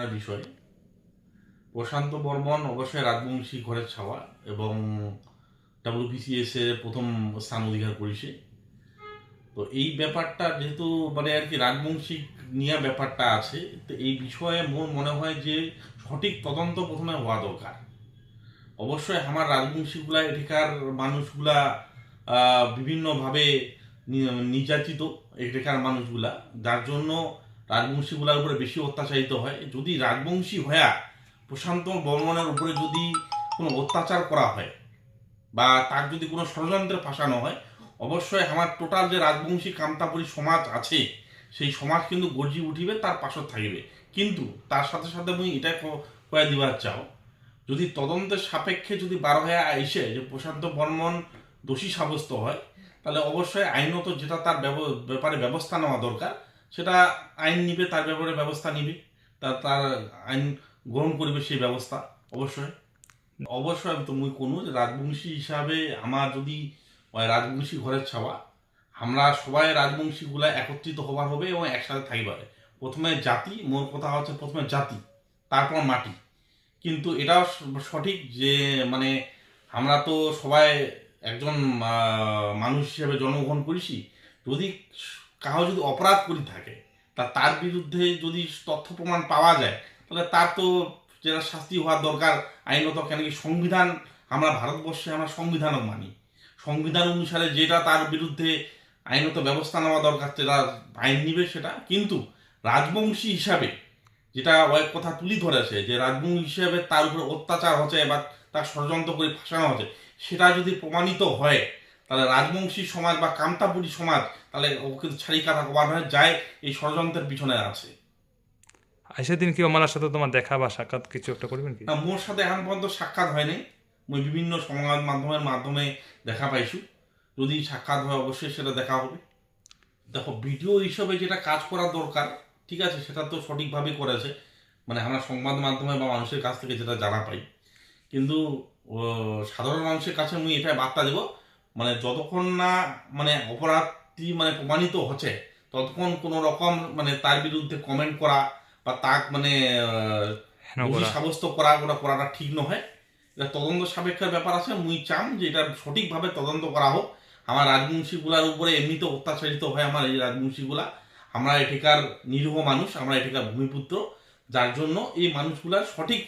থাকার বিষয়। প্রশান্ত বর্মন অবশ্যই রাজবংশী ঘরের ছাওয়া এবং ডাব্লিউপিসিএস এর প্রথম স্থান অধিকার করেছে। তো এই ব্যাপারটা যেহেতু মানে আর কি রাজবংশী নিয়ে ব্যাপারটা আছে, তো এই বিষয়ে মোর মনে হয় যে সঠিক তদন্ত প্রথমে হওয়া দরকার। অবশ্যই আমার রাজবংশীগুলা, এখানকার মানুষগুলা বিভিন্নভাবে নির্যাতিত এখানকার মানুষগুলা। যার জন্য রাজবংশীগুলার উপরে বেশি অত্যাচারিত হয়। যদি রাজবংশী হয়া প্রশান্ত বর্মনের উপরে যদি কোনো অত্যাচার করা হয় বা তার যদি কোনো ষড়যন্ত্রে ফাঁসানো হয়, অবশ্যই আমার টোটাল যে রাজবংশী কামতাপুরী সমাজ আছে, সেই সমাজ কিন্তু গর্জি উঠিবে, তার পাশত থাকিবে। কিন্তু তার সাথে সাথে মুই এটা কয়ে দিবার চাও, যদি তদন্তের সাপেক্ষে যদি বারো হয়ে আইসে যে প্রশান্ত বর্মন দোষী সাব্যস্ত হয়, তাহলে অবশ্যই আইনত যেটা তার ব্যাপারে ব্যবস্থা নেওয়া দরকার সেটা আইন নিবে, তার ব্যাপারে ব্যবস্থা নিবে, তার তার আইন গ্রহণ করবে সেই ব্যবস্থা, অবশ্যই। অবশ্যই আমি তো মুই কোনো রাজবংশী হিসাবে আমার যদি রাজবংশী ঘরের ছাওয়া, আমরা সবাই রাজবংশীগুলা একত্রিত হবার হবে এবং একসাথে থাকবার। প্রথমে জাতি মোর কথা হচ্ছে প্রথমে জাতি, তারপর মাটি। কিন্তু এটাও সঠিক যে মানে আমরা তো সবাই একজন মানুষ হিসেবে জন্মগ্রহণ করেছি, যদি কাহো যদি অপরাধ করে থাকে, তা তার বিরুদ্ধে যদি তথ্য প্রমাণ পাওয়া যায়, তাহলে তার তো যেটা শাস্তি হওয়ার দরকার, আইনত কেন কি সংবিধান, আমরা ভারতবর্ষে আমরা সংবিধানও মানি। সংবিধান অনুসারে যেটা তার বিরুদ্ধে আইনত ব্যবস্থা নেওয়া দরকার সেটা আইন নিবে সেটা, কিন্তু রাজবংশী হিসাবে যেটা ওই কথা তুলি ধরেছে, যে রাজবংশী হিসাবে তার উপরে অত্যাচার হচ্ছে বা তার ষড়যন্ত্র করে ফাঁসানো হচ্ছে, সেটা যদি প্রমাণিত হয় তাহলে রাজবংশী সমাজ বা কামতাপুরী সমাজ তাহলে ওকে ছাড়ি কাটা কবার হয় যায় এই ষড়যন্ত্রের পিছনে আছে। আইসা দিন কি আমার সাথে তোমার দেখা বা সাক্ষাৎ কিছু একটা করবেন কি? না, মোর সাথে এখন পর্যন্ত সাক্ষাৎ হয়নি মুই বিভিন্ন সংবাদ মাধ্যমের মাধ্যমে দেখা পাইছু। যদি সাক্ষাৎ হয় অবশ্যই সেটা দেখা হবে। দেখো ভিডিও হিসেবে যেটা কাজ করা দরকার ঠিক আছে সেটা তো সঠিকভাবে করেছে। মানে আমরা সংবাদ মাধ্যমে বা মানুষের কাছ থেকে যেটা জানা পাই। কিন্তু সাধারণ মানুষের কাছে আমি এটা বার্তা দেব মানে যতক্ষণ না মানে অপরাধটি মানে প্রমাণিত হচ্ছে ততক্ষণ কোনো রকম মানে তার বিরুদ্ধে কমেন্ট করা বা তাক মানে সাব্যস্ত করা ওটা করাটা ঠিক নয়। এটা তদন্ত সাপেক্ষের ব্যাপার আছে মুই চাম যে এটা সঠিকভাবে তদন্ত করা হোক। আমার রাজবংশীগুলার উপরে এমনিতে অত্যাচারিত হয় আমার এই রাজবংশীগুলা। আমরা এঠিকার নিরীহ মানুষ আমরা এঠিকার ভূমিপুত্র। যার জন্য এই মানুষগুলার সঠিক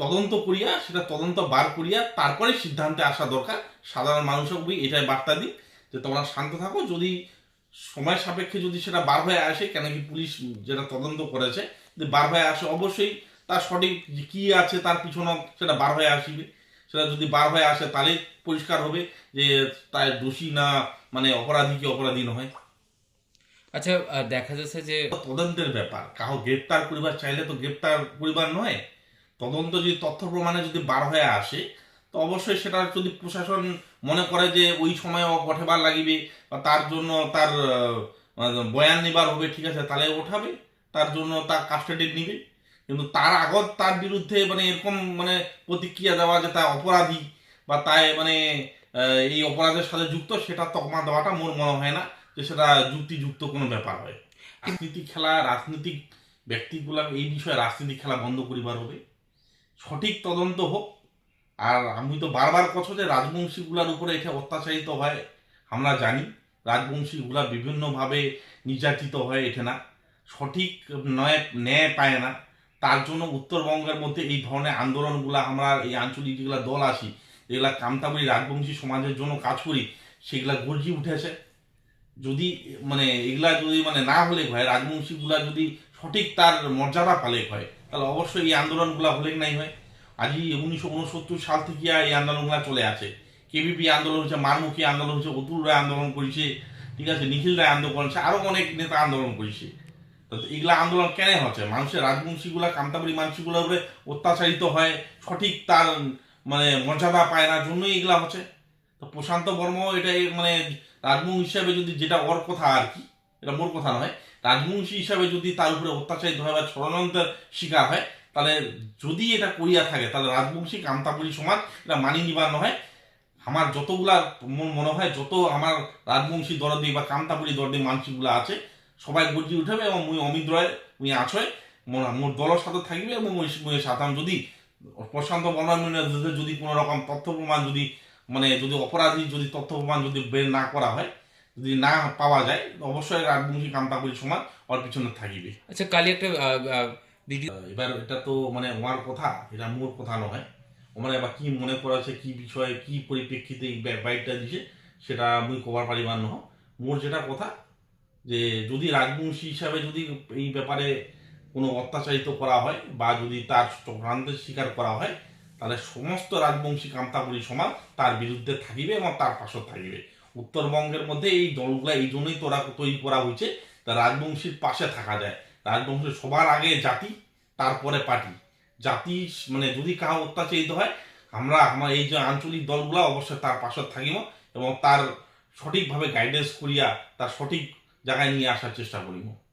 তদন্ত করিয়া সেটা তদন্ত বার করিয়া তারপরে সিদ্ধান্তে আসা দরকার। সাধারণ মানুষক বই এটাই বার্তা দিই যে তোমরা শান্ত থাকো। যদি সময় সাপেক্ষে যদি সেটা বার হয়ে আসে কেন কি পুলিশ যেটা তদন্ত করেছে যদি বার হয়ে আসে অবশ্যই তার সঠিক যে কি আছে তার পিছনে সেটা বার হয়ে আসবে। সেটা যদি বার হয়ে আসে তাহলে পরিষ্কার হবে যে তার দোষী না মানে অপরাধী কি অপরাধী নয়। আচ্ছা দেখা যাচ্ছে যে তদন্তের ব্যাপার কাহো গ্রেপ্তার করিবার চাইলে তো গ্রেপ্তার করিবার নয়। তদন্ত যদি তথ্য প্রমাণে যদি বার হয়ে আসে তো অবশ্যই সেটা যদি প্রশাসন মনে করে যে ওই সময় ওঠেবার লাগিবে বা তার জন্য তার বয়ান নেবার হবে ঠিক আছে তাহলে ওঠাবে তার জন্য তার কাস্টাডি নিবে। কিন্তু তার আগত তার বিরুদ্ধে মানে এরকম মানে প্রতিক্রিয়া দেওয়া যে তার অপরাধী বা তাই মানে এই অপরাধের সাথে যুক্ত সেটা তকমা দেওয়াটা মোর মনে হয় না যে সেটা যুক্তিযুক্ত কোনো ব্যাপার হয়। রাজনীতি খেলা রাজনৈতিক ব্যক্তিগুলা এই বিষয়ে রাজনীতি খেলা বন্ধ করিবার হবে। সঠিক তদন্ত হোক। আর আমি তো বারবার কথা যে রাজবংশীগুলার উপরে এটা অত্যাচারিত হয়, আমরা জানি। রাজবংশীগুলা বিভিন্নভাবে নির্যাতিত হয় এটা না। সঠিক নয়, ন্যায় পায় না। তার জন্য উত্তরবঙ্গের মধ্যে এই ধরনের আন্দোলনগুলা আমরা, এই আঞ্চলিক যেগুলা দল আসি, যেগুলা কামতাবলী রাজবংশী সমাজের জন্য কাজ করি, সেগুলা গর্জি উঠেছে। যদি মানে এগুলা যদি মানে না হলে হয়, রাজবংশীগুলা যদি সঠিক তার মর্যাদা পালে হয় তাহলে অবশ্যই এই আন্দোলনগুলো হলে নাই হয়? আজই উনিশশো উনসত্তর সাল থেকে এই আন্দোলনগুলো চলে আছে। কেবিপি আন্দোলন হচ্ছে, মারমুখী আন্দোলন হচ্ছে, অতুল রায় আন্দোলন করেছে, ঠিক আছে, নিখিল রায় আন্দোলন করেছে আরও অনেক নেতা আন্দোলন করেছে। তো এগুলা আন্দোলন কেন হচ্ছে? মানুষের রাজবংশীগুলা কামতাবলী মানুষগুলোর উপরে অত্যাচারিত হয়, সঠিক তার মানে মর্যাদা পায় না, জন্যই এগুলা হচ্ছে। তো প্রশান্ত বর্ম এটা মানে রাজবংশ হিসাবে যদি যেটা ওর কথা আর কি। এটা মোর কথা নয়। রাজবংশী হিসাবে যদি তার উপরে অত্যাচারিত হয় বা ষড়যন্ত্রের শিকার হয়, তাহলে যদি এটা করিয়া থাকে, তাহলে রাজবংশী কামতাপুরী সমাজ এটা মানি নিবার নয় আমার যতগুলা মনে হয়, যত আমার রাজবংশী দরদি বা কামতাপুরী দরদি মানসিকগুলো আছে, সবাই গর্জি উঠাবে এবং মুই অমিত রয়, মুই আছয়, মোর দলের সাথে থাকবে এবং ওই সাধারণ যদি প্রশান্ত বর্মনের যদি কোনো রকম তথ্য প্রমাণ যদি মানে যদি অপরাধী যদি তথ্য প্রমাণ যদি বের না করা হয় যদি না পাওয়া যায় অবশ্যই রাজবংশী কামতাপুরি সমাজ ওর পিছনে থাকিবে। আচ্ছা কালি একটা এবার এটা তো মানে ওয়ার কথা এটা মোর কথা নয়। ওমার এবার কি মনে করেছে কি বিষয়ে কি পরিপ্রেক্ষিতে এই বাইকটা দিছে সেটা মুই কবার পারিবার নহ। মোর যেটা কথা যে যদি রাজবংশী হিসাবে যদি এই ব্যাপারে কোনো অত্যাচারিত করা হয় বা যদি তার চক্রান্তের শিকার করা হয় তাহলে সমস্ত রাজবংশী কামতাপুরী সমাজ তার বিরুদ্ধে থাকিবে এবং তার পাশে থাকিবে। উত্তরবঙ্গের মধ্যে এই দলগুলো, এই জন্যই তোরা তৈরি করা হয়েছে। তা রাজবংশীর পাশে থাকা যায়। রাজবংশের সবার আগে জাতি, তারপরে পার্টি। জাতি মানে যদি কাহা অত্যাচারিত হয়, আমরা, আমার এই যে আঞ্চলিক দলগুলো অবশ্যই তার পাশে থাকিব এবং তার সঠিকভাবে গাইডেন্স করিয়া, তার সঠিক জায়গায় নিয়ে আসার চেষ্টা করিব।